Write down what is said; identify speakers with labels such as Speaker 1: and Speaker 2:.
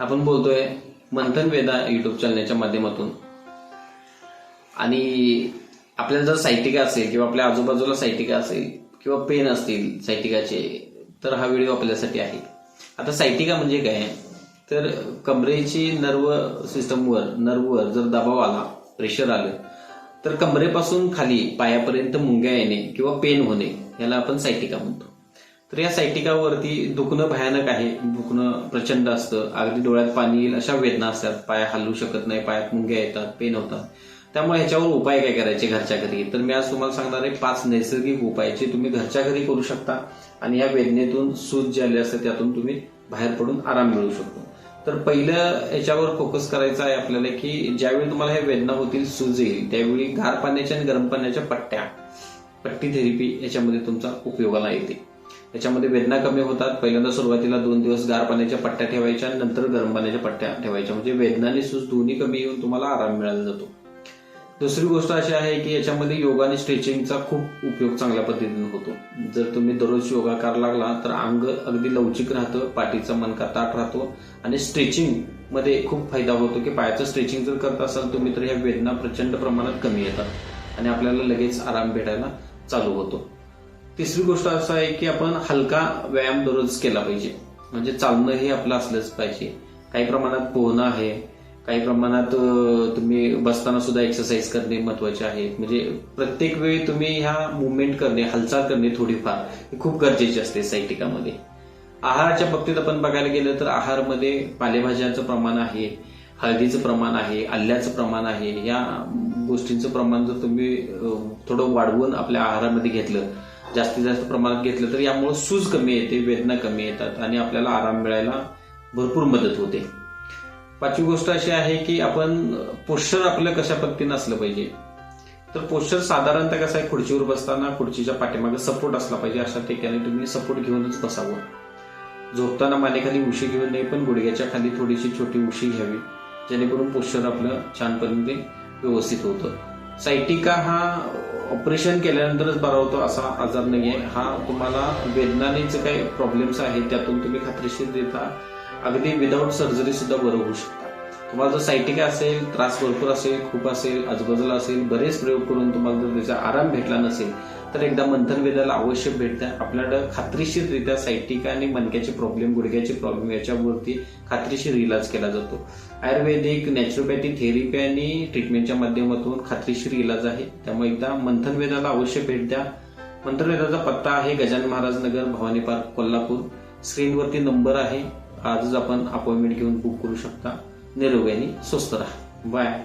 Speaker 1: आपण बोलतोय मंथन वेदा युट्यूब चॅनलच्या माध्यमातून. आणि आपल्याला जर साहित्यिका असेल किंवा आपल्या आजूबाजूला साहित्यिका असेल किंवा पेन असतील साहित्यिकाचे तर हा व्हिडिओ आपल्यासाठी आहे. आता साहित्यिका म्हणजे काय? तर कमरेची नर्व सिस्टमवर नर्ववर जर दबाव आला प्रेशर आलं तर कमरेपासून खाली पायापर्यंत मुंग्या येणे किंवा पेन होणे याला आपण सायटिका म्हणतो. तर या सायटिकावरती दुखणं भयानक आहे. दुखणं प्रचंड असतं. अगदी डोळ्यात पाणी येईल अशा वेदना असतात. पाय हलवू शकत नाही पायात मुंग्या येतात पेन होतात. त्यामुळे ह्याच्यावर उपाय काय करायचे घरच्या घरी? तर मी आज तुम्हाला सांगणार आहे पाच नैसर्गिक उपाय जे तुम्ही घरच्या घरी करू शकता आणि या वेदनेतून सूज जे आले असते त्यातून तुम्ही बाहेर पडून आराम मिळू शकतो. तर पहिलं याच्यावर फोकस करायचा आहे आपल्याला की ज्यावेळी तुम्हाला हे वेदना होतील सूज येईल त्यावेळी गार पाण्याच्या आणि गरम पाण्याच्या पट्ट्या पट्टी थेरपी याच्यामध्ये तुमचा उपयोगाला येते. याच्यामध्ये वेदना कमी होतात. पहिल्यांदा सुरुवातीला दोन दिवस गार पाण्याच्या पट्ट्या ठेवायच्या नंतर गरम पाण्याच्या पट्ट्या ठेवायच्या. म्हणजे वेदना आणि सूज दोन्ही कमी येऊन तुम्हाला आराम मिळाला जातो. दुसरी गोष्ट अशी आहे की याच्यामध्ये योगा आणि स्ट्रेचिंगचा खूप उपयोग चांगल्या पद्धतीने होतो. जर तुम्ही दररोज योगा करायला लागला तर अंग अगदी लवचिक राहतं पाठीचा मनका ताट राहतो आणि स्ट्रेचिंगमध्ये खूप फायदा होतो की पायाचं स्ट्रेचिंग जर करत असाल तुम्ही तर ह्या वेदना प्रचंड प्रमाणात कमी येतात आणि आपल्याला लगेच आराम भेटायला चालू होतो. तिसरी गोष्ट असं आहे की आपण हलका व्यायाम दररोज केला पाहिजे. म्हणजे चालणं हे आपलं असलंच पाहिजे. काही प्रमाणात पोहणं आहे. काही प्रमाणात तुम्ही बसताना सुद्धा एक्सरसाइज करणे महत्त्वाचे आहे. म्हणजे प्रत्येक वेळी तुम्ही ह्या मुवमेंट करणे हालचाल करणे थोडीफार हे खूप गरजेची असते सायटिकामध्ये आहाराच्या बाबतीत आपण बघायला गेलं तर आहारमध्ये पालेभाज्यांचं प्रमाण आहे हळदीचं प्रमाण आहे आल्याचं प्रमाण आहे. या गोष्टींचं प्रमाण जर तुम्ही थोडं वाढवून आपल्या आहारामध्ये घेतलं जास्तीत जास्त प्रमाणात घेतलं तर यामुळं सूज कमी येते वेदना कमी येतात आणि आपल्याला आराम मिळायला भरपूर मदत होते. पाचवी गोष्ट अशी आहे की आपण पोश्चर आपलं कशा पद्धतीनं असलं पाहिजे? तर पोश्चर साधारणतः कसं आहे खुर्चीवर बसताना खुर्चीच्या पाठीमागे सपोर्ट असला पाहिजे अशा ठिकाणी तुम्ही सपोर्ट घेऊनच बसावं. झोपताना मानेखाली उशी घेऊ नये पण गुडघ्याच्या खाली थोडीशी छोटी उशी घ्यावी जेणेकरून पोश्चर आपलं छानपणे व्यवस्थित होतं. सायटिका हा ऑपरेशन केल्यानंतरच बरा होतो असा आजार नाहीये. हा तुम्हाला वेदनानेचे काही प्रॉब्लेम्स आहेत त्यातून तुम्ही खात्रीशीर देता. अगदी विदाऊट सर्जरी सुद्धा बरं होऊ शकता. तुम्हाला जर सायटिका असेल त्रास भरपूर असेल खूप असेल आजूबाजूला असेल बरेच प्रयोग करून तुम्हाला जर त्याचा आराम भेटला नसेल तर एकदा मंथन वेदाला अवश्य भेट द्या. आपल्याकडं खात्रीशीररित्या सायटिका आणि मणक्याचे प्रॉब्लेम गुडघ्याचे प्रॉब्लेम याच्यावरती खात्रीशीर इलाज केला जातो. आयुर्वेदिक नॅचरोपॅथी थेरपी आणि ट्रीटमेंटच्या माध्यमातून खात्रीशीर इलाज आहे. त्यामुळे एकदा मंथन वेदाला अवश्य भेट द्या. मंथन वेदाचा पत्ता आहे गजानन महाराज नगर भवानी पार्क कोल्हापूर. स्क्रीनवरती नंबर आहे. आजच आपण अपॉइंटमेंट घेऊन बुक करू शकता. निरोगी आणि स्वस्त राहा. बाय